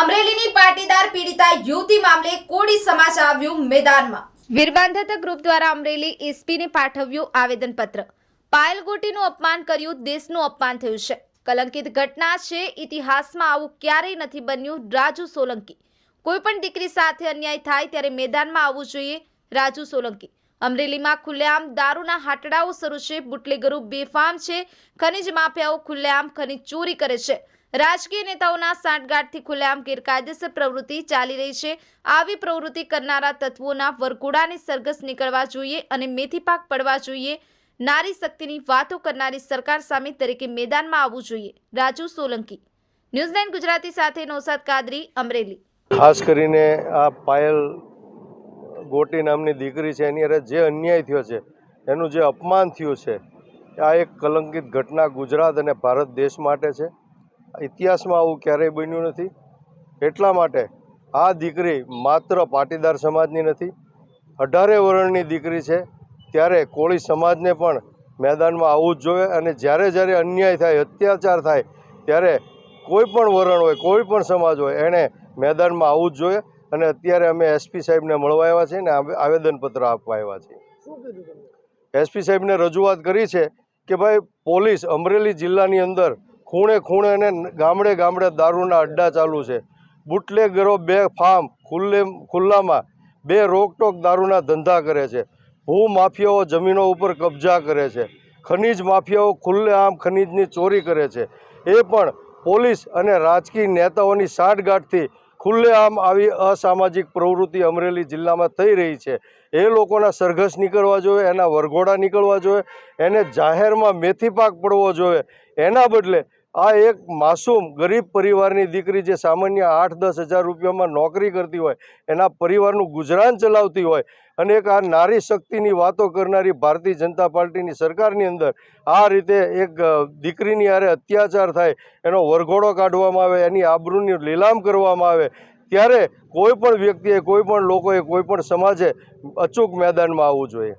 અમરેલીની પાટીદાર પીડિતા યુવતી મામલે કોડી સમાજ આવ્યું મેદાનમાં. વીરબાંધતા ગ્રુપ દ્વારા અમરેલી એસપીને પાઠવ્યું આવેદનપત્ર. પાયલ ગોટીનું અપમાન કર્યું, દેશનું અપમાન થયું છે. કલંકિત ઘટના છે, ઇતિહાસમાં આવું ક્યારેય નથી બન્યું, રાજુ સોલંકી. કોઈ પણ દીકરી સાથે અન્યાય થાય ત્યારે મેદાનમાં આવવું જોઈએ, રાજુ સોલંકી. અમરેલીમાં ખુલ્લેઆમ દારૂના હાટડાઓ શરૂ છે, બુટલેગરો બેફામ છે, ખનિજ માફિયાઓ ખુલ્લેઆમ ખનિજ ચોરી કરે છે. રાજકીય નેતાઓના સાંઠગાંઠથી ખુલ્લેઆમ ગેરકાયદેસર પ્રવૃત્તિ ચાલી રહી છે. આવી પ્રવૃત્તિ કરનારા તત્વોના વરઘોડાની સરઘસ નીકળવા જોઈએ અને મેથી પાક પડવા જોઈએ. નારી શક્તિની વાતો કરનારી સરકાર સામે તરીકે મેદાનમાં આવવું જોઈએ. રાજુ સોલંકી ન્યૂઝીલેન્ડ ગુજરાતી સાથે નોસાદ કાદરી, અમરેલી. ખાસ કરીને આ પાયલ ગોટી નામની દીકરી છે, એની અરે જે અન્યાય થયો છે, એનું જે અપમાન થયું છે, આ એક કલંકિત ઘટના ગુજરાત અને ભારત દેશ માટે છે. ઇતિહાસમાં આવું ક્યારેય બન્યું નથી. એટલા માટે આ દીકરી માત્ર પાટીદાર સમાજની નથી અઢારે વર્ણની દીકરી છે. ત્યારે કોળી સમાજને પણ મેદાનમાં આવવું જ જોઈએ અને જ્યારે જ્યારે અન્યાય થાય અત્યાચાર થાય ત્યારે કોઈ પણ વરણ હોય કોઈ પણ સમાજ હોય એણે મેદાનમાં આવવું જ જોઈએ. અને અત્યારે અમે એસપી સાહેબને મળવા આવ્યા છીએ ને આવેદનપત્ર આપવા આવ્યા છીએ. એસપી સાહેબને રજૂઆત કરી છે કે ભાઈ પોલીસ અમરેલી જિલ્લાની અંદર ખૂણે ખૂણે અને ગામડે ગામડે દારૂના અડ્ડા ચાલુ છે. બુટલેગરો બે ફાર્મ ખુલ્લે ખુલ્લામાં બે રોકટોક દારૂના ધંધા કરે છે. ભૂ માફિયાઓ જમીનો ઉપર કબજા કરે છે. ખનીજ માફિયાઓ ખુલ્લેઆમ ખનીજની ચોરી કરે છે. એ પણ પોલીસ અને રાજકીય નેતાઓની સાંઠગાંઠથી ખુલ્લેઆમ આવી અસામાજિક પ્રવૃત્તિ અમરેલી જિલ્લામાં થઈ રહી છે. એ લોકોના સરઘસ નીકળવા જોઈએ, એના વરઘોડા નીકળવા જોઈએ, એને જાહેરમાં મેથી પાક પડવો જોઈએ. એના બદલે આ એક માસૂમ ગરીબ પરિવારની દીકરી જે સામાન્ય આઠ દસ હજાર રૂપિયામાં નોકરી કરતી હોય, એના પરિવારનું ગુજરાન ચલાવતી હોય અને એક આ નારી શક્તિની વાતો કરનારી ભારતીય જનતા પાર્ટીની સરકારની અંદર આ રીતે એક દીકરીની આરે અત્યાચાર થાય, એનો વરઘોડો કાઢવામાં આવે, એની આબરૂની લીલામ કરવામાં આવે, ત્યારે કોઈ પણ વ્યક્તિએ, કોઈ પણ લોકોએ, કોઈ પણ સમાજે અચૂક મેદાનમાં આવવું જોઈએ.